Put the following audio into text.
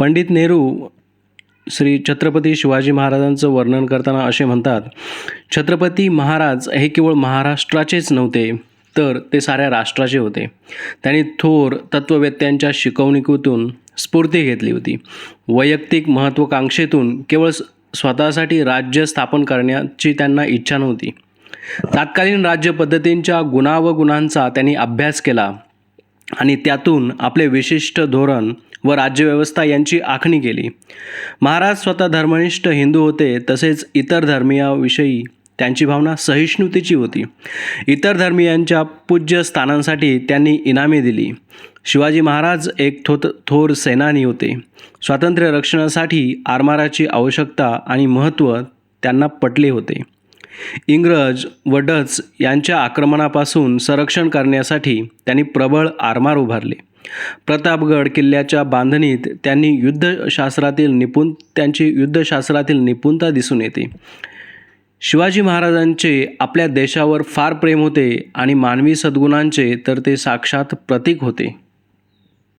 पंडित नेहरू श्री छत्रपती शिवाजी महाराजांचं वर्णन करताना असे म्हणतात छत्रपती महाराज हे केवळ महाराष्ट्राचेच नव्हते तर ते साऱ्या राष्ट्राचे होते. त्यांनी थोर तत्त्ववेत्यांच्या शिकवणुकीतून स्फूर्ती घेतली होती. वैयक्तिक महत्त्वाकांक्षेतून केवळ स्वतःसाठी राज्य स्थापन करण्याची त्यांना इच्छा नव्हती. तत्कालीन राज्य पद्धतींच्या गुणावगुणांचा त्यांनी अभ्यास केला. आणि त्यातून आपले विशिष्ट धोरण व राज्यव्यवस्था यांची आखणी केली. महाराज स्वतः धर्मनिष्ठ हिंदू होते तसेच इतर धर्मीयाविषयी त्यांची भावना सहिष्णुतेची होती. इतर धर्मीयांच्या पूज्य स्थानांसाठी त्यांनी इनामे दिली. शिवाजी महाराज एक थोत थोर सेनानी होते. स्वातंत्र्य रक्षणासाठी आरमाराची आवश्यकता आणि महत्त्व त्यांना पटले होते. इंग्रज व डच यांच्या आक्रमणापासून संरक्षण करण्यासाठी त्यांनी प्रबळ आरमार उभारले. प्रतापगड किल्ल्याच्या बांधणीत त्यांनी युद्धशास्त्रातील निपुण त्यांची युद्धशास्त्रातील निपुणता दिसून येते. शिवाजी महाराजांचे आपल्या देशावर फार प्रेम होते आणि मानवी सद्गुणांचे तर ते साक्षात प्रतीक होते.